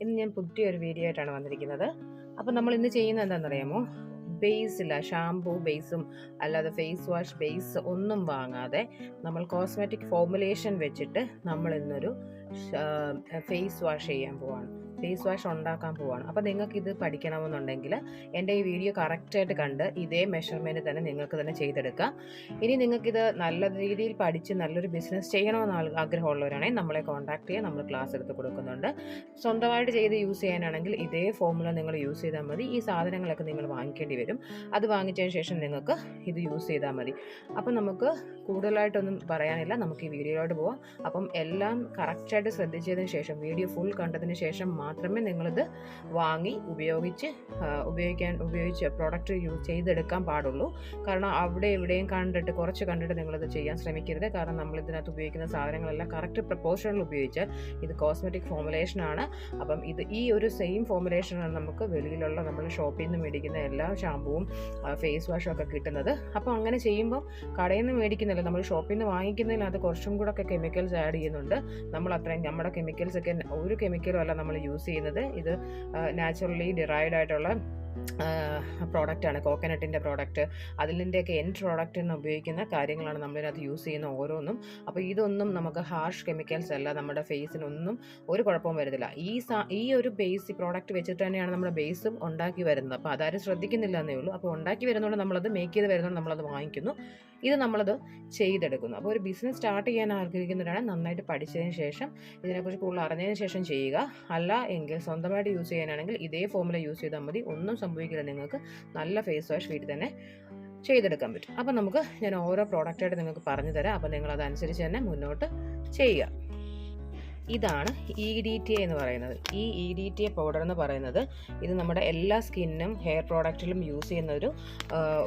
ഇന്ന് ഞാൻ പുതിയൊരു വീഡിയോ ആയിട്ടാണ് വന്നിരിക്കുന്നത്. അപ്പം നമ്മൾ ഇന്ന് ചെയ്യുന്നത് എന്താണെന്നറിയാമോ? ബേസില്ല ഷാംപൂ ബേസും അല്ലാതെ ഫേസ് വാഷ് ബേസ് ഒന്നും വാങ്ങാതെ നമ്മൾ കോസ്മെറ്റിക് ഫോർമുലേഷൻ വെച്ചിട്ട് നമ്മൾ ഇന്നൊരു ഫേസ് വാഷ് ചെയ്യാൻ പോവാണ്. ഫേസ് വാഷ് ഉണ്ടാക്കാൻ പോവാണ്. അപ്പോൾ നിങ്ങൾക്ക് ഇത് പഠിക്കണമെന്നുണ്ടെങ്കിൽ എന്റെ ഈ വീഡിയോ കറക്റ്റായിട്ട് കണ്ട് ഇതേ മെഷർമെന്റ് തന്നെ നിങ്ങൾക്ക് തന്നെ ചെയ്തെടുക്കാം. ഇനി നിങ്ങൾക്കിത് നല്ല രീതിയിൽ പഠിച്ച് നല്ലൊരു ബിസിനസ് ചെയ്യണമെന്ന് ആഗ്രഹമുള്ളവരാണെങ്കിൽ നമ്മളെ കോൺടാക്ട് ചെയ്യാൻ നമ്മൾ ക്ലാസ് എടുത്ത് കൊടുക്കുന്നുണ്ട്. സ്വന്തമായിട്ട് ചെയ്ത് യൂസ് ചെയ്യാനാണെങ്കിൽ ഇതേ ഫോമുല നിങ്ങൾ യൂസ് ചെയ്താൽ മതി. ഈ സാധനങ്ങളൊക്കെ നിങ്ങൾ വാങ്ങിക്കേണ്ടി വരും. അത് വാങ്ങിച്ചതിന് ശേഷം നിങ്ങൾക്ക് ഇത് യൂസ് ചെയ്താൽ മതി. അപ്പം നമുക്ക് കൂടുതലായിട്ടൊന്നും പറയാനില്ല. നമുക്ക് ഈ വീഡിയോയിലോട്ട് പോവാം. അപ്പം എല്ലാം കറക്റ്റായിട്ട് ശ്രദ്ധിച്ചതിന് ശേഷം വീഡിയോ ഫുൾ കണ്ടതിന് ശേഷം മാത്രമേ നിങ്ങളിത് വാങ്ങി ഉപയോഗിച്ച് ഉപയോഗിക്കാൻ ഉപയോഗിച്ച് പ്രോഡക്റ്റ് യൂസ് ചെയ്തെടുക്കാൻ പാടുള്ളൂ. കാരണം അവിടെ എവിടെയും കണ്ടിട്ട് കുറച്ച് കണ്ടിട്ട് നിങ്ങളിത് ചെയ്യാൻ ശ്രമിക്കരുത്. കാരണം നമ്മൾ ഇതിനകത്ത് ഉപയോഗിക്കുന്ന സാധനങ്ങളെല്ലാം കറക്റ്റ് പ്രപ്പോർഷനിൽ ഉപയോഗിച്ച് ഇത് കോസ്മെറ്റിക് ഫോമുലേഷനാണ് അപ്പം ഇത് ഈ ഒരു സെയിം ഫോമുലേഷനാണ് നമുക്ക് വെളിയിലുള്ള നമ്മൾ ഷോപ്പിൽ നിന്ന് മേടിക്കുന്ന എല്ലാ ഷാമ്പുവും ഫേസ് വാഷും ഒക്കെ കിട്ടുന്നത്. അപ്പോൾ അങ്ങനെ ചെയ്യുമ്പോൾ കടയിൽ നിന്ന് മേടിക്കുന്നില്ല നമ്മൾ ഷോപ്പിൽ നിന്ന് വാങ്ങിക്കുന്നതിനകത്ത് കുറച്ചും കൂടെ ഒക്കെ കെമിക്കൽസ് ആഡ് ചെയ്യുന്നുണ്ട്. നമ്മൾ അത്രയും നമ്മുടെ കെമിക്കൽസ് ഒക്കെ ഒരു കെമിക്കലും അല്ല നമ്മൾ യൂസ് ചെയ്യുന്നത്. ഇത് നാച്ചുറലി ഡിറൈവ്ഡ് ആയിട്ടുള്ള പ്രോഡക്റ്റാണ് കോക്കനട്ടിന്റെ പ്രോഡക്റ്റ് അതിലിന്റെയൊക്കെ എൻ പ്രോഡക്റ്റ് എന്ന് ഉപയോഗിക്കുന്ന കാര്യങ്ങളാണ് നമ്മളിതിനകത്ത് യൂസ് ചെയ്യുന്ന ഓരോന്നും. അപ്പോൾ ഇതൊന്നും നമുക്ക് ഹാർഷ് കെമിക്കൽസ് അല്ല നമ്മുടെ ഫേസിനൊന്നും ഒരു കുഴപ്പവും വരുന്നില്ല. ഈ ഈ ഒരു ബേസ് പ്രോഡക്റ്റ് വെച്ചിട്ട് തന്നെയാണ് നമ്മുടെ ബേസും ഉണ്ടാക്കി വരുന്നത്. അപ്പോൾ അതാരും ശ്രദ്ധിക്കുന്നില്ല എന്നേ ഉള്ളൂ. അപ്പോൾ ഉണ്ടാക്കി വരുന്നതുകൊണ്ട് നമ്മളത് മേക്ക് ചെയ്ത് വരുന്നതുകൊണ്ട് നമ്മളത് വാങ്ങിക്കുന്നു. ഇത് നമ്മളത് ചെയ്തെടുക്കുന്നു. അപ്പോൾ ഒരു ബിസിനസ് സ്റ്റാർട്ട് ചെയ്യാൻ ആഗ്രഹിക്കുന്നവരാണ് നന്നായിട്ട് പഠിച്ചതിന് ശേഷം ഇതിനെക്കുറിച്ച് കൂടുതൽ അറിഞ്ഞതിന് ശേഷം ചെയ്യുക. അല്ല എങ്കിൽ സ്വന്തമായിട്ട് യൂസ് ചെയ്യാനാണെങ്കിൽ ഇതേ ഫോമുല യൂസ് ചെയ്താൽ മതി. ഒന്നും സംഭവിക്കില്ല. നിങ്ങൾക്ക് നല്ല ഫേസ് വാഷ് വീട്ടിൽ തന്നെ ചെയ്തെടുക്കാൻ പറ്റും. അപ്പം നമുക്ക് ഞാൻ ഓരോ പ്രോഡക്റ്റായിട്ട് നിങ്ങൾക്ക് പറഞ്ഞു തരാം. അപ്പം നിങ്ങൾ അതനുസരിച്ച് തന്നെ മുന്നോട്ട് ചെയ്യുക. ഇതാണ് ഇ ഡി ടി എന്ന് പറയുന്നത്. ഈ E D T A powder എന്ന് പറയുന്നത് ഇത് നമ്മുടെ എല്ലാ സ്കിന്നും ഹെയർ പ്രോഡക്റ്റിലും യൂസ് ചെയ്യുന്ന ഒരു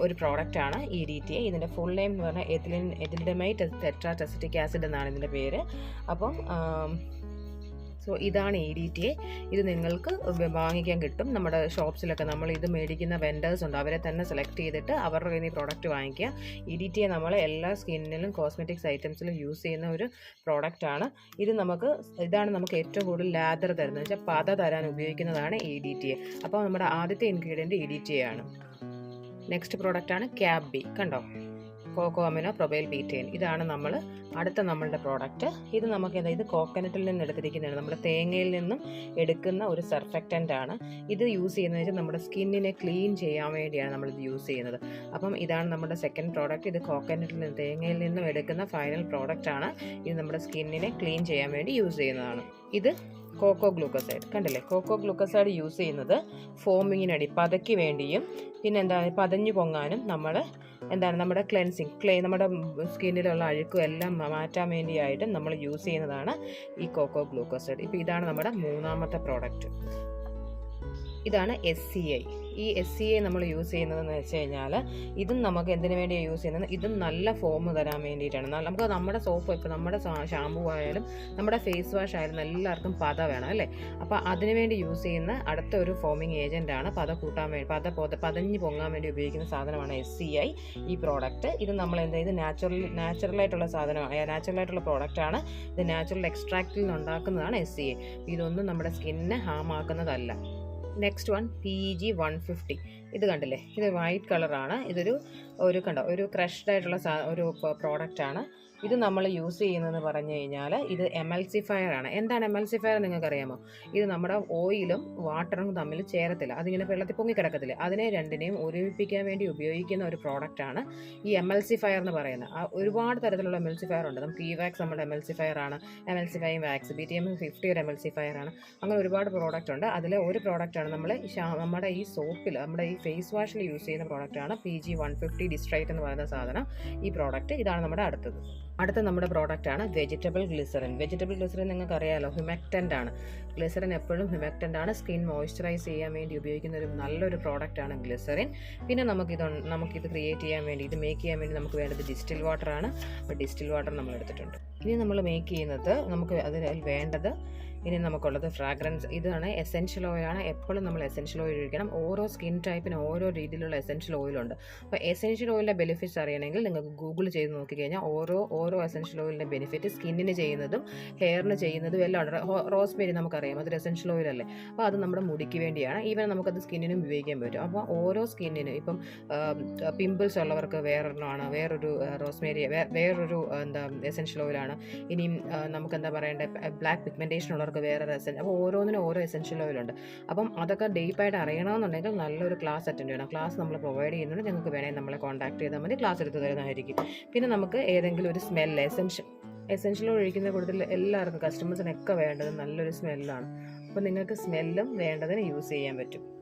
ഒരു പ്രോഡക്റ്റാണ് ഇ ഡി ടി എ ഇതിന്റെ ഫുൾ നെയിം എന്ന് പറഞ്ഞാൽ ethylene ethylenediamine tetra acetic acid എന്നാണ് ഇതിന്റെ പേര്. അപ്പം സോ ഇതാണ് ഇ ഡി ടി എ ഇത് നിങ്ങൾക്ക് വാങ്ങിക്കാൻ കിട്ടും. നമ്മുടെ ഷോപ്സിലൊക്കെ നമ്മൾ ഇത് മേടിക്കുന്ന വെൻഡേഴ്സ് ഉണ്ട്. അവരെ തന്നെ സെലക്ട് ചെയ്തിട്ട് അവരുടെ കയ്യിൽ നിന്ന് പ്രോഡക്റ്റ് വാങ്ങിക്കുക. ഇ ഡി ടി എ നമ്മൾ എല്ലാ സ്കിന്നിലും കോസ്മെറ്റിക്സ് ഐറ്റംസിലും യൂസ് ചെയ്യുന്ന ഒരു പ്രോഡക്റ്റാണ് ഇത് നമുക്ക് ഇതാണ് നമുക്ക് ഏറ്റവും കൂടുതൽ ലാദർ തരുന്നത്. വെച്ചാൽ പത തരാൻ ഉപയോഗിക്കുന്നതാണ് ഇ ഡി ടി എ അപ്പോൾ നമ്മുടെ ആദ്യത്തെ ingredient E D T A ആണ്. നെക്സ്റ്റ് പ്രോഡക്റ്റാണ് ക്യാബ് ബി കണ്ടോ? കോക്കോ അമിനോ പ്രൊബൈൽ ബീറ്റെയിൻ ഇതാണ് നമ്മൾ അടുത്ത നമ്മളുടെ പ്രോഡക്റ്റ് ഇത് നമുക്ക് ഇത് കോക്കനട്ടിൽ നിന്ന് എടുത്തിരിക്കുന്നതാണ്. നമ്മുടെ തേങ്ങയിൽ നിന്നും എടുക്കുന്ന ഒരു സർഫക്റ്റന്റ് ആണ്. ഇത് യൂസ് ചെയ്യുന്നത് വെച്ചാൽ നമ്മുടെ സ്കിന്നിനെ ക്ലീൻ ചെയ്യാൻ വേണ്ടിയാണ് നമ്മളിത് യൂസ് ചെയ്യുന്നത്. അപ്പം ഇതാണ് നമ്മുടെ സെക്കൻഡ് പ്രോഡക്റ്റ് ഇത് കോക്കനട്ടിൽ നിന്ന് തേങ്ങയിൽ നിന്നും എടുക്കുന്ന ഫൈനൽ പ്രോഡക്റ്റ് ആണ്. ഇത് നമ്മുടെ സ്കിന്നിനെ ക്ലീൻ ചെയ്യാൻ വേണ്ടി യൂസ് ചെയ്യുന്നതാണ്. ഇത് കോക്കോ ഗ്ലൂക്കോസൈഡ് കണ്ടില്ലേ? കോക്കോ ഗ്ലൂക്കോസൈഡ് യൂസ് ചെയ്യുന്നത് ഫോമിങ്ങിനടി പതയ്ക്ക് വേണ്ടിയും പിന്നെ എന്താണ് പതഞ്ഞു പൊങ്ങാനും നമ്മൾ എന്താണ് നമ്മുടെ ക്ലെൻസിങ് ക്ലേ നമ്മുടെ സ്കിന്നിലുള്ള അഴുക്കും എല്ലാം മാറ്റാൻ വേണ്ടിയായിട്ടും നമ്മൾ യൂസ് ചെയ്യുന്നതാണ് ഈ കോക്കോ ഗ്ലൂക്കോസൈഡ് ഇപ്പോൾ ഇതാണ് നമ്മുടെ മൂന്നാമത്തെ പ്രോഡക്റ്റ്. ഇതാണ് എസ് സി ഐ ഈ എസ് സി എ നമ്മൾ യൂസ് ചെയ്യുന്നതെന്ന് വെച്ച് കഴിഞ്ഞാൽ ഇതും നമുക്ക് എന്തിനു വേണ്ടിയാണ് യൂസ് ചെയ്യുന്നത്? ഇതും നല്ല ഫോം തരാൻ വേണ്ടിയിട്ടാണ്. നമുക്ക് നമ്മുടെ സോപ്പ് ഇപ്പോൾ നമ്മുടെ ഷാമ്പു ആയാലും നമ്മുടെ ഫേസ് വാഷ് ആയാലും എല്ലാവർക്കും പത വേണം അല്ലേ? അപ്പോൾ അതിനു വേണ്ടി യൂസ് ചെയ്യുന്ന അടുത്ത ഒരു ഫോമിങ് ഏജന്റ് ആണ് പത കൂട്ടാൻ വേണ്ടി പത പൊത പതഞ്ഞ് പൊങ്ങാൻ വേണ്ടി ഉപയോഗിക്കുന്ന സാധനമാണ് എസ് സി ഐ ഈ പ്രോഡക്റ്റ് ഇത് നമ്മൾ എന്താ ഇത് നാച്ചുറൽ നാച്ചുറലായിട്ടുള്ള സാധനമാണ് നാച്ചുറലായിട്ടുള്ള പ്രോഡക്റ്റാണ് ഇത് നാച്ചുറൽ എക്സ്ട്രാക്റ്റിൽ നിന്ന് ഉണ്ടാക്കുന്നതാണ് എസ് സി ഐ ഇതൊന്നും നമ്മുടെ സ്കിന്നിനെ harm ആക്കുന്നതല്ല. Next one P G one fifty ഇത് കണ്ടില്ലേ? ഇത് വൈറ്റ് കളറാണ് ഇതൊരു ഒരു കണ്ടോ? ഒരു ക്രഷ്ഡ് ആയിട്ടുള്ള ഒരു പ്രോഡക്റ്റ് ആണ്. ഇത് നമ്മൾ യൂസ് ചെയ്യുന്നതെന്ന് പറഞ്ഞു കഴിഞ്ഞാൽ ഇത് എമൽസിഫയർ ആണ്. എന്താണ് എമൽസിഫയർ നിങ്ങൾക്ക് അറിയാമോ ഇത് നമ്മുടെ ഓയിലും വാട്ടറും തമ്മിൽ ചേരത്തില്ല. അതിങ്ങനെ വെള്ളത്തിൽ പൊങ്ങി കിടക്കത്തില്ല. അതിനെ രണ്ടിനെയും ഒരുമിപ്പിക്കാൻ വേണ്ടി ഉപയോഗിക്കുന്ന ഒരു പ്രോഡക്റ്റ് ആണ് ഈ എമൽസിഫയർ എന്ന് പറയുന്നത്. ഒരുപാട് തരത്തിലുള്ള എമൽസിഫയർ ഉണ്ട്. നമുക്ക് ഈ വാക്സ് നമ്മുടെ എമൽസിഫയർ ആണ്. Emulsifying wax. B T M fifty ഒരു എമൽസിഫയർ ആണ്. അങ്ങനെ ഒരുപാട് പ്രോഡക്റ്റ് ഉണ്ട്. അതിൽ ഒരു പ്രോഡക്റ്റാണ് നമ്മൾ നമ്മുടെ ഈ സോപ്പിൽ നമ്മുടെ ഈ ഫേസ് വാഷിൽ യൂസ് ചെയ്യുന്ന പ്രോഡക്റ്റാണ് P G one fifty distearate എന്ന് പറയുന്ന സാധനം ഈ പ്രോഡക്റ്റ് ഇതാണ് നമ്മുടെ അടുത്തത്. അടുത്ത നമ്മുടെ പ്രോഡക്റ്റാണ് വെജിറ്റബിൾ ഗ്ലിസറിൻ വെജിറ്റബിൾ ഗ്ലിസറിൻ നിങ്ങൾക്ക് അറിയാലോ ഹ്യൂമെക്റ്റന്റ് ആണ്. ഗ്ലിസറിൻ എപ്പോഴും ഹ്യൂമെക്റ്റന്റ് ആണ്. സ്കിൻ മോയ്സ്ചറൈസ് ചെയ്യാൻ വേണ്ടി ഉപയോഗിക്കുന്ന ഒരു നല്ലൊരു പ്രോഡക്റ്റാണ് ഗ്ലിസറിൻ പിന്നെ നമുക്കിത് നമുക്കിത് ക്രിയേറ്റ് ചെയ്യാൻ വേണ്ടി ഇത് മേക്ക് ചെയ്യാൻ വേണ്ടി നമുക്ക് വേണ്ടത് ഡിസ്റ്റിൽ വാട്ടർ ആണ്. അപ്പോൾ ഡിസ്റ്റിൽ വാട്ടർ നമ്മൾ എടുത്തിട്ടുണ്ട് ഇനി നമ്മൾ മേക്ക് ചെയ്യുന്നത് നമുക്ക് അതിൽ വേണ്ടത് ഇനി നമുക്കുള്ളത് ഫ്രാഗ്രൻസ് ഇതാണ് എസെൻഷ്യൽ ഓയിലാണ് എപ്പോഴും നമ്മൾ എസെൻഷ്യൽ ഓയിൽ ഒഴിക്കണം. ഓരോ സ്കിൻ ടൈപ്പിന് ഓരോ രീതിയിലുള്ള എസെൻഷ്യൽ ഓയിലുണ്ട് അപ്പോൾ എസെൻഷ്യൽ ഓയിലിന്റെ ബെനിഫിറ്റ്സ് അറിയണമെങ്കിൽ നിങ്ങൾക്ക് ഗൂഗിൾ ചെയ്ത് നോക്കിക്കഴിഞ്ഞാൽ ഓരോ ഓരോ എസെൻഷ്യൽ ഓയിലിന്റെ ബെനിഫിറ്റ് സ്കിന്നിന് ചെയ്യുന്നതും ഹെയറിന് ചെയ്യുന്നതും എല്ലാം ഉണ്ട്. റോസ്മേരി നമുക്കറിയാം. അതൊരു എസെൻഷ്യൽ ഓയിലല്ലേ അപ്പോൾ അത് നമ്മുടെ മുടിക്ക് വേണ്ടിയാണ്. ഈവൻ നമുക്കത് സ്കിന്നിനും ഉപയോഗിക്കാൻ പറ്റും. അപ്പോൾ ഓരോ സ്കിന്നിനും ഇപ്പം പിമ്പിൾസ് ഉള്ളവർക്ക് വേറൊരെണ്ണമാണ്. വേറൊരു റോസ്മേരി വേറൊരു എന്താ എസെൻഷ്യൽ ഓയിലാണ് ഇനിയും നമുക്ക് എന്താ പറയേണ്ടത്? ബ്ലാക്ക് പിഗ്മെന്റേഷൻ ഉള്ളവർക്ക് വേറെ എസെൻ അപ്പോൾ ഓരോന്നിനും ഓരോ എസെൻഷ്യൽ ഓയിലുണ്ട് അപ്പം അതൊക്കെ ഡീപ്പായിട്ട് അറിയണമെന്നുണ്ടെങ്കിൽ നല്ലൊരു ക്ലാസ് അറ്റൻഡ് ചെയ്യണം. ക്ലാസ് നമ്മൾ പ്രൊവൈഡ് ചെയ്യുന്നുണ്ട്. നിങ്ങൾക്ക് വേണമെങ്കിൽ നമ്മളെ കോൺടാക്ട് ചെയ്താൽ മതി. ക്ലാസ് എടുത്ത് തരുന്നതായിരിക്കും. പിന്നെ നമുക്ക് ഏതെങ്കിലും ഒരു സ്മെൽ എസെൻഷ്യൽ എസെൻഷ്യൽ ഒഴിക്കുന്ന കൂടുതൽ എല്ലാവർക്കും കസ്റ്റമേഴ്സിനൊക്കെ വേണ്ടത് നല്ലൊരു സ്മെല്ലാണ് അപ്പോൾ നിങ്ങൾക്ക് സ്മെല്ലും വേണ്ടതിന് യൂസ് ചെയ്യാൻ പറ്റും.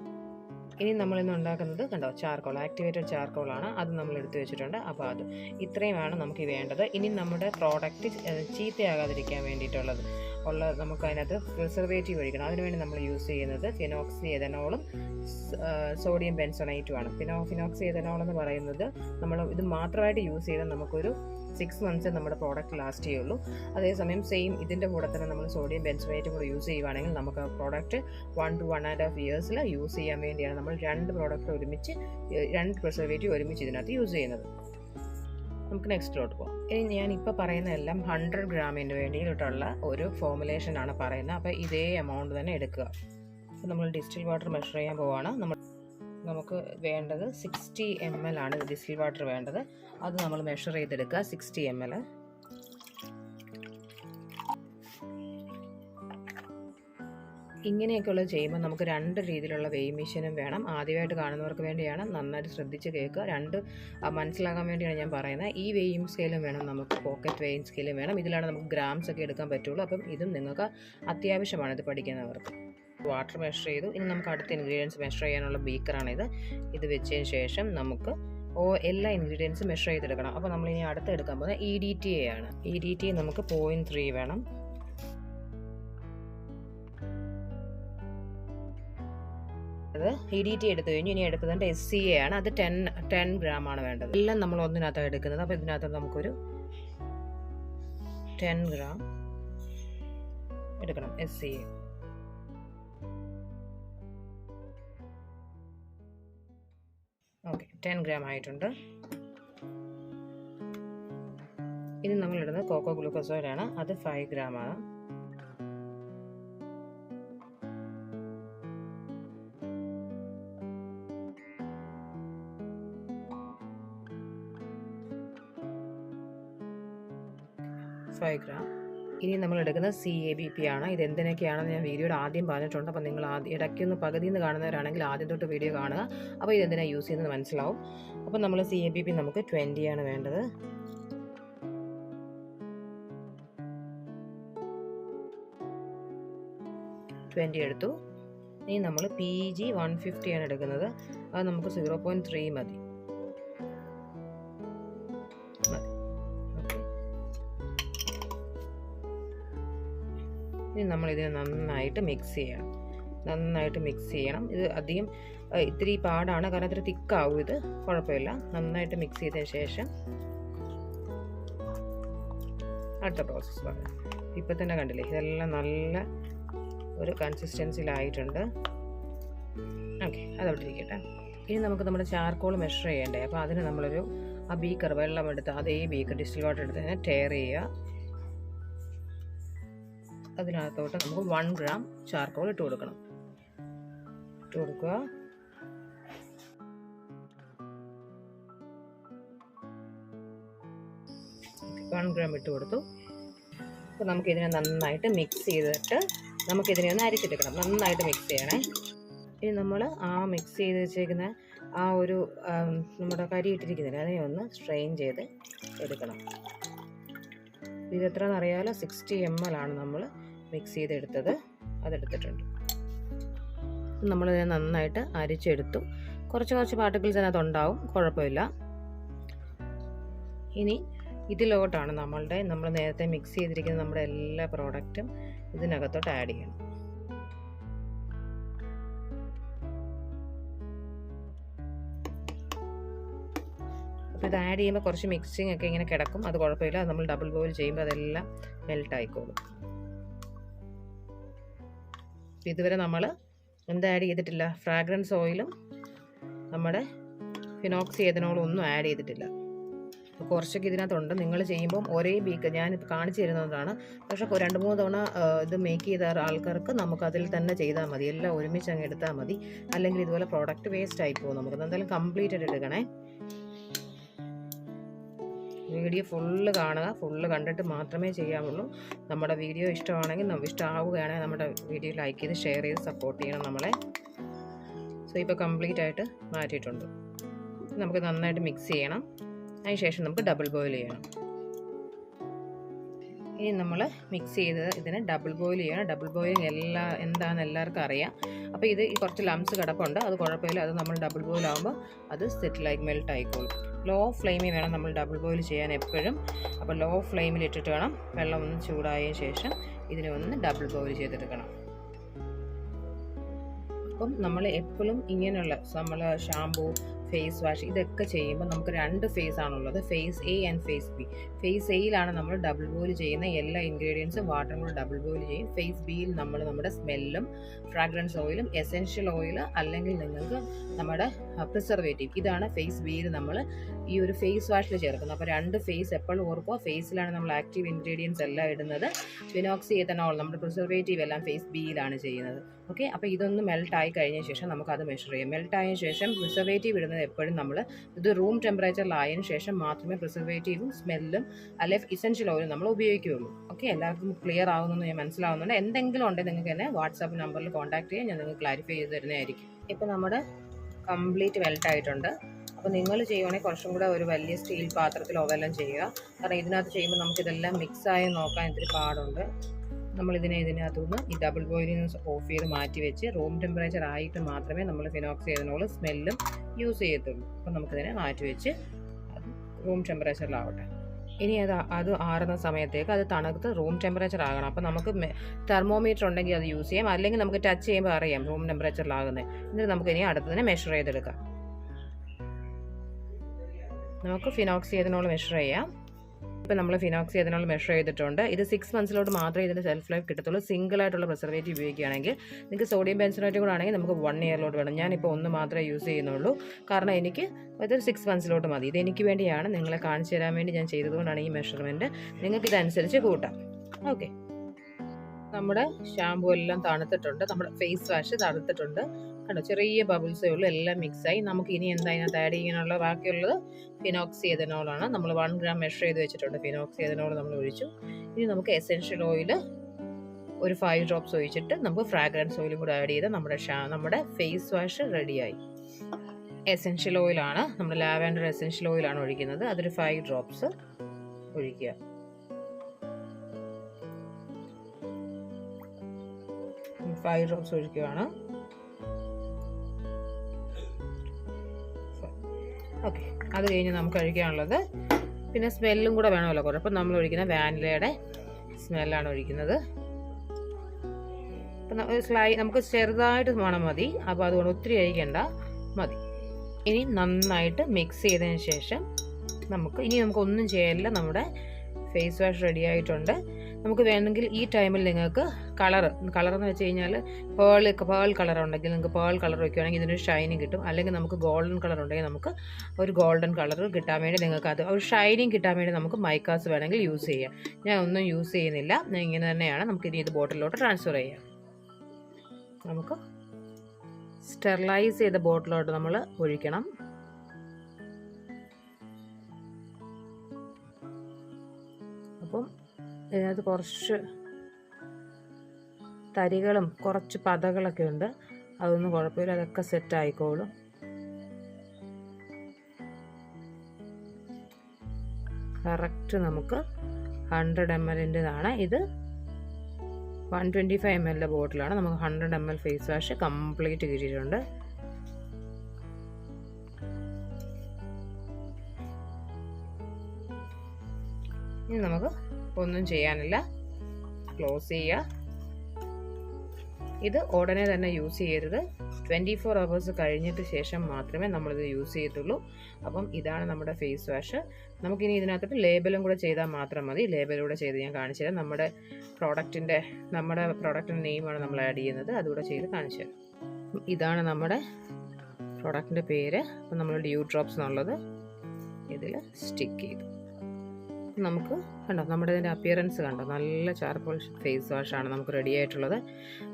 ഇനി നമ്മളിന്ന് ഉണ്ടാക്കുന്നത് കണ്ടോ ചാർക്കോൾ. ആക്ടിവേറ്റഡ് ചാർക്കോളാണ് അത് നമ്മൾ എടുത്തു വെച്ചിട്ടുണ്ട്. അപ്പോൾ അത് ഇത്രയുമാണ് നമുക്ക് വേണ്ടത്. ഇനി നമ്മുടെ പ്രോഡക്റ്റ് ചീത്തയാകാതിരിക്കാൻ വേണ്ടിയിട്ടുള്ളത് ഉള്ള നമുക്ക് അതിനകത്ത് പ്രിസർവേറ്റീവ് ഒഴിക്കണം. അതിനുവേണ്ടി നമ്മൾ യൂസ് ചെയ്യുന്നത് ഫിനോക്സി എഥനോളും സോഡിയം ബെൻസോണൈറ്റുമാണ് ഫിനോ ഫിനോക്സി എഥനോൾ എന്ന് പറയുന്നത് നമ്മൾ ഇത് മാത്രമായിട്ട് യൂസ് ചെയ്താൽ നമുക്കൊരു സിക്സ് മന്ത്സ് നമ്മുടെ പ്രോഡക്റ്റ് ലാസ്റ്റ് ചെയ്യുള്ളൂ. അതേസമയം സെയിം ഇതിന്റെ കൂടെ തന്നെ നമ്മൾ സോഡിയം ബെൻസോണൈറ്റും കൂടെ യൂസ് ചെയ്യുവാണെങ്കിൽ നമുക്ക് product one two one and half ഇയേഴ്സിൽ use ചെയ്യാൻ വേണ്ടിയാണ് നമ്മൾ രണ്ട് പ്രോഡക്റ്റ് ഒരുമിച്ച് രണ്ട് പ്രിസർവേറ്റീവ് ഒരുമിച്ച് ഇതിനകത്ത് യൂസ് ചെയ്യുന്നത്. നമുക്ക് നെക്സ്റ്റിലോട്ട് പോകാം ഇനി ഞാൻ ഇപ്പോൾ പറയുന്ന എല്ലാം ഹൺഡ്രഡ് ഗ്രാമിന് വേണ്ടിയിട്ടുള്ള ഒരു ഫോമുലേഷനാണ് പറയുന്നത്. അപ്പോൾ ഇതേ എമൗണ്ട് തന്നെ എടുക്കുക. അപ്പോൾ നമ്മൾ ഡിസ്റ്റിൽ വാട്ടർ മെഷർ ചെയ്യാൻ പോവുകയാണ് നമ്മൾ നമുക്ക് വേണ്ടത് സിക്സ്റ്റി എം എൽ ആണ് ഡിസ്റ്റിൽ വാട്ടർ വേണ്ടത്. അത് നമ്മൾ മെഷർ ചെയ്തെടുക്കുക സിക്സ്റ്റി എം എൽ ഇങ്ങനെയൊക്കെയുള്ളത് ചെയ്യുമ്പോൾ നമുക്ക് രണ്ട് രീതിയിലുള്ള വെയ് മെഷീനും വേണം. ആദ്യമായിട്ട് കാണുന്നവർക്ക് വേണ്ടിയാണ് നന്നായിട്ട് ശ്രദ്ധിച്ച് കേൾക്കുക. രണ്ട് മനസ്സിലാകാൻ വേണ്ടിയാണ് ഞാൻ പറയുന്നത്. ഈ വെയിങ് സ്കെയിലും വേണം നമുക്ക് പോക്കറ്റ് വെയിങ് സ്കെയിലും വേണം. ഇതിലാണ് നമുക്ക് ഗ്രാംസ് ഒക്കെ എടുക്കാൻ പറ്റുള്ളൂ. അപ്പം ഇതും നിങ്ങൾക്ക് അത്യാവശ്യമാണ് ഇത് പഠിക്കുന്നവർക്ക്. വാട്ടർ മെഷർ ചെയ്തു. ഇനി നമുക്ക് അടുത്ത ഇൻഗ്രീഡിയൻസ് മെഷർ ചെയ്യാനുള്ള ബീക്കറാണിത് ഇത് വെച്ചതിന് ശേഷം നമുക്ക് ഓ എല്ലാ ഇൻഗ്രീഡിയൻസും മെഷർ ചെയ്തെടുക്കണം. അപ്പോൾ നമ്മൾ ഇനി അടുത്ത് എടുക്കാൻ പോകുന്നത് ഇ ഡി ടി എ ആണ്. ഇ ഡി ടി നമുക്ക് പോയിന്റ് ത്രീ വേണം. അത് ഇ ഡി ടി എടുത്തു കഴിഞ്ഞു. ഇനി എടുക്കുന്നത് എസ് സി എ ആണ്. അത് ടെൻ ടെൻ ഗ്രാം ആണ് വേണ്ടത്. എല്ലാം നമ്മൾ ഒന്നിനകത്താണ് എടുക്കുന്നത്. അപ്പോൾ ഇതിനകത്ത് നമുക്കൊരു ടെൻ ഗ്രാം എടുക്കണം. S C A ten gram ആയിട്ടുണ്ട്. ഇനി നമ്മൾ ഇടുന്നത് കോക്കോ ആണ്. അത് ഫൈവ് ഗ്രാം ആണ്. ഫൈവ് ഗ്രാം ഇനി നമ്മൾ എടുക്കുന്നത് സി എ ബി പി ആണ്. ഇത് എന്തിനൊക്കെയാണെന്ന് ഞാൻ വീഡിയോയുടെ ആദ്യം പറഞ്ഞിട്ടുണ്ട്. അപ്പോൾ നിങ്ങൾ ആദ്യം ഇടയ്ക്കൊന്ന് പകുതിയിൽ നിന്ന് കാണുന്നവരാണെങ്കിൽ ആദ്യം തൊട്ട് വീഡിയോ കാണുക. അപ്പോൾ ഇത് എന്തിനാണ് യൂസ് ചെയ്യുന്നത് മനസ്സിലാവും. അപ്പോൾ നമ്മൾ സി എ ബി പി നമുക്ക് ട്വന്റി ആണ് വേണ്ടത്. ട്വന്റി എടുത്തു. ഇനി നമ്മൾ പി ജി വൺ ഫിഫ്റ്റിയാണ് എടുക്കുന്നത്. അത് നമുക്ക് സീറോ പോയിന്റ് ത്രീ മതി. ഇതിനെ നന്നായിട്ട് മിക്സ് ചെയ്യണം. നന്നായിട്ട് മിക്സ് ചെയ്യണം. ഇത് അധികം ഇത്തിരി പാടാണ്. കാരണം ഇത്തിരി തിക്കാവും ഇത്. കുഴപ്പമില്ല. നന്നായിട്ട് മിക്സ് ചെയ്തതിന് ശേഷം അടുത്ത പ്രോസസ്സ് പറയാം. ഇപ്പം തന്നെ കണ്ടില്ലേ? ഇതെല്ലാം നല്ല ഒരു കൺസിസ്റ്റൻസിയിലായിട്ടുണ്ട് ഓക്കെ അതവിടെ ഇരിക്കട്ടെ. ഇനി നമുക്ക് നമ്മുടെ ചാർക്കോൾ മെഷർ ചെയ്യണ്ടേ? അപ്പോൾ അതിന് നമ്മളൊരു ആ ബീക്കർ വെള്ളം എടുത്ത് അതേ ബീക്കർ ഡിസ്റ്റിൽ വാട്ടർ എടുത്ത് തന്നെ ടെയർ ചെയ്യുക. അതിനകത്തോട്ട് നമുക്ക് വൺ ഗ്രാം ചാർക്കോൾ ഇട്ട് കൊടുക്കണം. ഇട്ട് കൊടുക്കുക. വൺ ഗ്രാം ഇട്ട് കൊടുത്തു. അപ്പോൾ നമുക്കിതിനെ നന്നായിട്ട് മിക്സ് ചെയ്തിട്ട് നമുക്കിതിനെ ഒന്ന് അരിച്ചെടുക്കണം. നന്നായിട്ട് മിക്സ് ചെയ്യണേ. ഇനി നമ്മൾ ആ മിക്സ് ചെയ്ത് വെച്ചേക്കുന്ന ആ ഒരു നമ്മുടെ കരി ഇട്ടിരിക്കുന്നില്ല അതിനെ ഒന്ന് സ്ട്രെയിൻ ചെയ്ത് എടുക്കണം. ഇത് എത്രയെന്ന് അറിയാമല്ലോ? സിക്സ്റ്റി എം എൽ ആണ് നമ്മൾ മിക്സ് ചെയ്തെടുത്തത് അതെടുത്തിട്ടുണ്ട് നമ്മൾ നന്നായിട്ട് അരിച്ചെടുത്തു. കുറച്ച് കുറച്ച് പാർട്ടിക്കിൾസ് അതിനകത്ത് ഉണ്ടാവും കുഴപ്പമില്ല. ഇനി ഇതിലോട്ടാണ് നമ്മളുടെ നമ്മൾ നേരത്തെ മിക്സ് ചെയ്തിരിക്കുന്ന നമ്മുടെ എല്ലാ പ്രോഡക്റ്റും ഇതിനകത്തോട്ട് ആഡ് ചെയ്യണം. അപ്പോൾ ഇത് ആഡ് ചെയ്യുമ്പോൾ കുറച്ച് മിക്സിങ് ഒക്കെ ഇങ്ങനെ കിടക്കും. അത് കുഴപ്പമില്ല. നമ്മൾ ഡബിൾ ബോയിൽ ചെയ്യുമ്പോൾ അതെല്ലാം മെൽട്ട് ആയിക്കോളും. ഇതുവരെ നമ്മൾ എന്താ ആഡ് ചെയ്തിട്ടില്ല? ഫ്രാഗ്രൻസ് ഓയിലും നമ്മുടെ ഫിനോക്സി ഏതനോളും ഒന്നും ആഡ് ചെയ്തിട്ടില്ല. അപ്പോൾ കുറച്ചൊക്കെ ഇതിനകത്തുണ്ട്. നിങ്ങൾ ചെയ്യുമ്പം ഒരേ ബീക്ക് ഞാനിപ്പോൾ കാണിച്ചു തരുന്നതാണ്. പക്ഷേ രണ്ട് മൂന്ന് തവണ ഇത് മേക്ക് ചെയ്ത ആൾക്കാർക്ക് നമുക്ക് അതിൽ തന്നെ ചെയ്താൽ മതി. എല്ലാം ഒരുമിച്ച് അങ്ങ് എടുത്താൽ മതി. അല്ലെങ്കിൽ ഇതുപോലെ പ്രോഡക്റ്റ് വേസ്റ്റ് ആയി പോകും നമുക്ക്. എന്തായാലും കംപ്ലീറ്റ് ആയിട്ട് എടുക്കണേ. വീഡിയോ ഫുള്ള് കാണുക ഫുള്ള് കണ്ടിട്ട് മാത്രമേ ചെയ്യാവുള്ളൂ. നമ്മുടെ വീഡിയോ ഇഷ്ടമാണെങ്കിൽ ഇഷ്ടമാവുകയാണെങ്കിൽ നമ്മുടെ വീഡിയോ ലൈക്ക് ചെയ്ത് ഷെയർ ചെയ്ത് സപ്പോർട്ട് ചെയ്യണം നമ്മളെ. സോ ഇപ്പോൾ കംപ്ലീറ്റ് ആയിട്ട് മാറ്റിയിട്ടുണ്ട്. നമുക്ക് നന്നായിട്ട് മിക്സ് ചെയ്യണം. അതിന് ശേഷം നമുക്ക് ഡബിൾ ബോയിൽ ചെയ്യണം. ഇനി നമ്മൾ മിക്സ് ചെയ്ത് ഇതിനെ ഡബിൾ ബോയിൽ ചെയ്യണം. ഡബിൾ ബോയിലിംഗ് എല്ലാ എന്താണെന്ന് എല്ലാവർക്കും അറിയാം. അപ്പോൾ ഇത് കുറച്ച് ലംസ് കിടപ്പുണ്ട്. അത് കുഴപ്പമില്ല. അത് നമ്മൾ ഡബിൾ ബോയിൽ ആകുമ്പോൾ അത് സെറ്റിലായി മെൽട്ട് ആയിക്കോളും. ലോ ഫ്ലെയിമിൽ വേണം നമ്മൾ ഡബിൾ ബോയിൽ ചെയ്യാൻ എപ്പോഴും. അപ്പോൾ ലോ ഫ്ലെയിമിൽ ഇട്ടിട്ട് വേണം വെള്ളം ഒന്ന് ചൂടായ ശേഷം ഇതിനെ ഒന്ന് ഡബിൾ ബോയിൽ ചെയ്തെടുക്കണം. അപ്പം നമ്മൾ എപ്പോഴും ഇങ്ങനെയുള്ള നമ്മൾ ഷാമ്പൂ ഫേസ് വാഷ് ഇതൊക്കെ ചെയ്യുമ്പോൾ നമുക്ക് രണ്ട് ഫേസ് ആണുള്ളത്. Phase A and phase B phase എയിലാണ് നമ്മൾ ഡബിൾ ബോയിൽ ചെയ്യുന്ന എല്ലാ ഇൻഗ്രീഡിയൻസും വാട്ടറും കൂടെ ഡബിൾ ബോയിൽ ചെയ്യും. ഫേസ് ബിയിൽ നമ്മൾ നമ്മുടെ സ്മെല്ലും ഫ്രാഗ്രൻസ് ഓയിലും എസെൻഷ്യൽ ഓയിൽ അല്ലെങ്കിൽ നിങ്ങൾക്ക് നമ്മുടെ പ്രിസർവേറ്റീവ് ഇതാണ് ഫേസ് ബിയിൽ നമ്മൾ ഈ ഒരു ഫേസ് വാഷിൽ ചേർക്കുന്നത് അപ്പോൾ രണ്ട് ഫേസ് എപ്പോഴും ഓർക്കുക. ഫേസിലാണ് നമ്മൾ ആക്റ്റീവ് ഇൻഗ്രീഡിയൻസ് എല്ലാം ഇടുന്നത്. ഫിനോക്സി എത്തനോൾ നമ്മുടെ പ്രിസർവേറ്റീവ് എല്ലാം ഫേസ് ബിയിലാണ് ചെയ്യുന്നത്. ഓക്കെ അപ്പോൾ ഇതൊന്ന് മെൽട്ട് ആയി കഴിഞ്ഞ ശേഷം നമുക്കത് മെഷർ ചെയ്യാം. മെൽട്ട് ആയതിനു ശേഷം പ്രിസർവേറ്റീവ് ഇടുന്നത് എപ്പോഴും നമ്മൾ ഇത് റൂം ടെമ്പറേച്ചറിലായതിനു ശേഷം മാത്രമേ പ്രിസർവേറ്റീവും സ്മെല്ലും അല്ലെങ്കിൽ ഇസൻഷ്യൽ ഓയിലും നമ്മൾ ഉപയോഗിക്കുകയുള്ളൂ. ഓക്കെ എല്ലാവർക്കും ക്ലിയർ ആകുന്നു ഞാൻ മനസ്സിലാവുന്നുണ്ട്. എന്തെങ്കിലും ഉണ്ടെങ്കിൽ നിങ്ങൾക്ക് എന്നെ വാട്സാപ്പ് നമ്പറിൽ കോൺടാക്ട് ചെയ്യാം. ഞാൻ നിങ്ങൾക്ക് ക്ലാരിഫൈ ചെയ്ത് തരുന്നതായിരിക്കും. ഇപ്പോൾ നമ്മുടെ കംപ്ലീറ്റ് മെൽറ്റ് ആയിട്ടുണ്ട്. അപ്പോൾ നിങ്ങൾ ചെയ്യുവാണെങ്കിൽ കുറച്ചും കൂടെ ഒരു വലിയ സ്റ്റീൽ പാത്രത്തിലോ വല്ലതും ചെയ്യുക. കാരണം ഇതിനകത്ത് ചെയ്യുമ്പോൾ നമുക്കിതെല്ലാം മിക്സായി നോക്കാൻ ഇത്തിരി പാടുണ്ട്. നമ്മളിതിനെ ഇതിനകത്തുനിന്ന് ഈ ഡബിൾ ബോയിലിംഗ് ഓഫ് ചെയ്ത് മാറ്റി വെച്ച് റൂം ടെമ്പറേച്ചർ ആയിട്ട് മാത്രമേ നമ്മൾ ഫിനോക്സ് ചെയ്തതിനുള്ള സ്മെല്ലും യൂസ് ചെയ്യത്തുള്ളൂ. അപ്പോൾ നമുക്കിതിനെ മാറ്റി വെച്ച് റൂം ടെമ്പറേച്ചറിലാവട്ടെ ഇനി അത് അത് ആറുന്ന സമയത്തേക്ക് അത് തണുത്ത് റൂം ടെമ്പറേച്ചർ ആകണം. അപ്പോൾ നമുക്ക് തെർമോമീറ്റർ ഉണ്ടെങ്കിൽ അത് യൂസ് ചെയ്യാം. അല്ലെങ്കിൽ നമുക്ക് ടച്ച് ചെയ്യുമ്പോൾ അറിയാം റൂം ടെമ്പറേച്ചറിലാകുന്നത് എന്നിട്ട് നമുക്ക് ഇനി അടുത്തതിനെ മെഷർ ചെയ്തെടുക്കാം. നമുക്ക് ഫിനോക്സി ചെയ്തതിനോട് മെഷർ ചെയ്യാം. ഇപ്പം നമ്മൾ ഫിനോക്സി ചെയ്തതിനോട് മെഷർ ചെയ്തിട്ടുണ്ട്. ഇത് സിക്സ് മന്ത്സിലോട്ട് മാത്രമേ ഇതിന്റെ സെൽഫ് ലൈഫ് കിട്ടത്തുള്ളൂ. സിംഗിൾ ആയിട്ടുള്ള പ്രിസർവേറ്റീവ് ഉപയോഗിക്കുകയാണെങ്കിൽ നിങ്ങൾക്ക് സോഡിയം ബെൻസിനേറ്റും കൂടെ ആണെങ്കിൽ നമുക്ക് വൺ ഇയറിലോട്ട് വേണം. ഞാനിപ്പോൾ ഒന്ന് മാത്രമേ യൂസ് ചെയ്യുന്നുള്ളൂ. കാരണം എനിക്ക് ഇതൊരു സിക്സ് മന്ത്സിലോട്ട് മതി. ഇത് എനിക്ക് വേണ്ടിയാണ് നിങ്ങളെ കാണിച്ചു തരാൻ വേണ്ടി ഞാൻ ചെയ്തതുകൊണ്ടാണ് ഈ മെഷർമെന്റ് നിങ്ങൾക്ക് ഇതനുസരിച്ച് കൂട്ടാം. ഓക്കെ നമ്മുടെ ഷാമ്പു എല്ലാം തണുത്തിട്ടുണ്ട്. നമ്മുടെ ഫേസ് വാഷ് തണുത്തിട്ടുണ്ട്. കണ്ടോ? ചെറിയ ബബിൾസേ ഉള്ളൂ എല്ലാം മിക്സായി. നമുക്ക് ഇനി എന്താ അതിനകത്ത് ആഡ് ചെയ്യാനുള്ള ബാക്കിയുള്ളത്? ഫിനോക്സി ഏതനോളാണ് നമ്മൾ വൺ ഗ്രാം മെഷർ ചെയ്ത് വെച്ചിട്ടുണ്ട്. ഫിനോക്സി എഥനോൾ നമ്മൾ ഒഴിച്ചു. ഇനി നമുക്ക് എസെൻഷ്യൽ ഓയിൽ ഒരു ഫൈവ് ഡ്രോപ്സ് ഒഴിച്ചിട്ട് നമുക്ക് ഫ്രാഗ്രൻസ് ഓയിലും കൂടെ ആഡ് ചെയ്ത് നമ്മുടെ ഷാ നമ്മുടെ ഫേസ് വാഷ് റെഡിയായി എസെൻഷ്യൽ ഓയിലാണ് നമ്മൾ ലാവൻഡർ എസെൻഷ്യൽ ഓയിലാണ് ഒഴിക്കുന്നത്. അതൊരു ഫൈവ് ഡ്രോപ്സ് ഒഴിക്കുക. ഫൈവ് ഡ്രോപ്സ് ഒഴിക്കുകയാണ് ഓക്കെ അത് കഴിഞ്ഞ് നമുക്ക് ഒഴിക്കാനുള്ളത്. പിന്നെ സ്മെല്ലും കൂടെ വേണമല്ലോ കുറേ. അപ്പം നമ്മൾ ഒഴിക്കുന്ന വാനിലയുടെ സ്മെല്ലാണ് ഒഴിക്കുന്നത്. അപ്പം സ്ലൈ നമുക്ക് ചെറുതായിട്ട് വേണം മതി. അപ്പോൾ അതുകൊണ്ട് ഒത്തിരി ഒഴിക്കണ്ട മതി. ഇനി നന്നായിട്ട് മിക്സ് ചെയ്തതിന് ശേഷം നമുക്ക് ഇനി നമുക്ക് ഒന്നും ചെയ്യാനില്ല നമ്മുടെ ഫേസ് വാഷ് റെഡി ആയിട്ടുണ്ട്. നമുക്ക് വേണമെങ്കിൽ ഈ ടൈമിൽ നിങ്ങൾക്ക് കളർ കളർ എന്ന് വെച്ച് കഴിഞ്ഞാൽ പേൾ പേൾ കളർ ഉണ്ടെങ്കിൽ നിങ്ങൾക്ക് പേൾ കളർ വയ്ക്കുകയാണെങ്കിൽ ഇതിനൊരു ഷൈനിങ് കിട്ടും. അല്ലെങ്കിൽ നമുക്ക് ഗോൾഡൻ കളർ ഉണ്ടെങ്കിൽ നമുക്ക് ഒരു ഗോൾഡൻ കളർ കിട്ടാൻ വേണ്ടി നിങ്ങൾക്ക് അത് ഒരു ഷൈനിങ് കിട്ടാൻ വേണ്ടി നമുക്ക് മൈക്കാസ് വേണമെങ്കിൽ യൂസ് ചെയ്യാം. ഞാൻ ഒന്നും യൂസ് ചെയ്യുന്നില്ല. ഞാൻ ഇങ്ങനെ തന്നെയാണ്. നമുക്ക് ഇനി ഇത് ബോട്ടിലോട്ട് ട്രാൻസ്ഫർ ചെയ്യാം. നമുക്ക് സ്റ്റെറിലൈസ് ചെയ്ത ബോട്ടിലോട്ട് നമ്മൾ ഒഴിക്കണം. ഇതിനകത്ത് കുറച്ച് തരികളും കുറച്ച് പതകളൊക്കെ ഉണ്ട്. അതൊന്നും കുഴപ്പമില്ല. അതൊക്കെ സെറ്റ് ആയിക്കോളും. കറക്റ്റ് നമുക്ക് ഹൺഡ്രഡ് എം എല്ലിന്റെതാണ് ഇത് വൺ ട്വന്റി ഫൈവ് എം എല്ലിന്റെ ബോട്ടിലാണ് നമുക്ക് hundred M L face wash complete കിട്ടിയിട്ടുണ്ട്. ഇനി നമുക്ക് ഒന്നും ചെയ്യാനില്ല. ക്ലോസ് ചെയ്യുക. ഇത് ഉടനെ തന്നെ യൂസ് ചെയ്യരുത്. ട്വന്റി ഫോർ അവേഴ്സ് കഴിഞ്ഞിട്ട് ശേഷം മാത്രമേ നമ്മളിത് യൂസ് ചെയ്യത്തുള്ളൂ. അപ്പം ഇതാണ് നമ്മുടെ ഫേസ് വാഷ് നമുക്കിനി ഇതിനകത്തോട്ട് ലേബലും കൂടെ ചെയ്താൽ മാത്രം മതി. ലേബലൂടെ ചെയ്ത് ഞാൻ കാണിച്ചു തരാം. നമ്മുടെ പ്രോഡക്റ്റിന്റെ നമ്മുടെ പ്രോഡക്റ്റിന്റെ നെയിമാണ് നമ്മൾ ആഡ് ചെയ്യുന്നത്. അതുകൂടെ ചെയ്ത് കാണിച്ചു തരാം. ഇതാണ് നമ്മുടെ പ്രോഡക്റ്റിന്റെ പേര്. അപ്പം നമ്മൾ ഡ്യൂ ഡ്രോപ്സ് എന്നുള്ളത് ഇതിൽ സ്റ്റിക്ക് ചെയ്തു. നമുക്ക് കണ്ടോ? നമ്മുടെ ഇതിന്റെ അപ്പിയറൻസ് കണ്ടോ? നല്ല ചാർക്കോൾ ഫേസ് വാഷാണ് നമുക്ക് റെഡി ആയിട്ടുള്ളത്.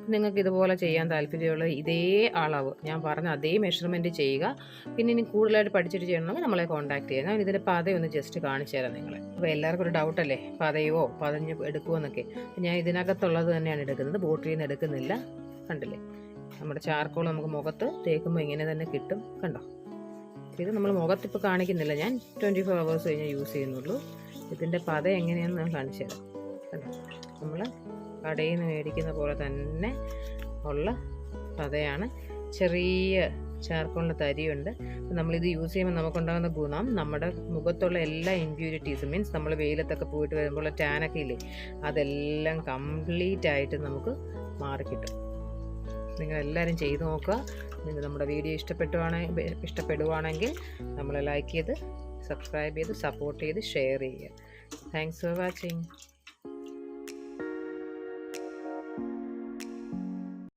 നിങ്ങൾക്ക് ഇതുപോലെ ചെയ്യാൻ താല്പര്യമുള്ള ഇതേ അളവ് ഞാൻ പറഞ്ഞ അതേ മെഷർമെന്റ് ചെയ്യുക. പിന്നെ ഇനി കൂടുതലായിട്ട് പഠിച്ചിട്ട് ചെയ്യണമെങ്കിൽ നമ്മളെ കോൺടാക്ട് ചെയ്യാം ഞാൻ ഇതിന്റെ പതയൊന്ന് ജസ്റ്റ് കാണിച്ചു തരാം നിങ്ങളെ. അപ്പോൾ എല്ലാവർക്കും ഒരു ഡൗട്ടല്ലേ പതയോ പതഞ്ഞ് എടുക്കുമോ എന്നൊക്കെ. ഞാൻ ഇതിനകത്തുള്ളത് തന്നെയാണ് എടുക്കുന്നത്. ബോട്ടിൽ നിന്ന് എടുക്കുന്നില്ല. കണ്ടില്ലേ? നമ്മുടെ ചാർക്കോൾ നമുക്ക് മുഖത്ത് തേക്കുമ്പോൾ ഇങ്ങനെ തന്നെ കിട്ടും. കണ്ടോ? ഇത് നമ്മൾ മുഖത്തിപ്പോൾ കാണിക്കുന്നില്ല. ഞാൻ ട്വന്റി ഫോർ അവേഴ്സ് കഴിഞ്ഞാൽ യൂസ് ചെയ്യുന്നുള്ളൂ. ഇതിന്റെ പത എങ്ങനെയാണെന്ന് ഞാൻ കാണിച്ചു തരാം. നമ്മൾ കടയിൽ നിന്ന് മേടിക്കുന്ന പോലെ തന്നെ ഉള്ള പതയാണ് ചെറിയ ചാർക്കോളിന്റെ തരിയുണ്ട്. അപ്പം നമ്മളിത് യൂസ് ചെയ്യുമ്പോൾ നമുക്കുണ്ടാകുന്ന ഗുണം നമ്മുടെ മുഖത്തുള്ള എല്ലാ ഇമ്പ്യൂരിറ്റീസും മീൻസ് നമ്മൾ വെയിലത്തൊക്കെ പോയിട്ട് വരുമ്പോൾ ടാനൊക്കെ ഇല്ലേ അതെല്ലാം കംപ്ലീറ്റ് ആയിട്ട് നമുക്ക് മാറിക്കിട്ടും നിങ്ങളെല്ലാവരും ചെയ്ത് നോക്കുക. നിങ്ങൾ നമ്മുടെ വീഡിയോ ഇഷ്ടപ്പെട്ടുവാണെങ്കിൽ ഇഷ്ടപ്പെടുവാണെങ്കിൽ നമ്മൾ ലൈക്ക് ചെയ്ത് സബ്സ്ക്രൈബ് ചെയ്ത് സപ്പോർട്ട് ചെയ്ത് ഷെയർ ചെയ്യുക. Thanks for watching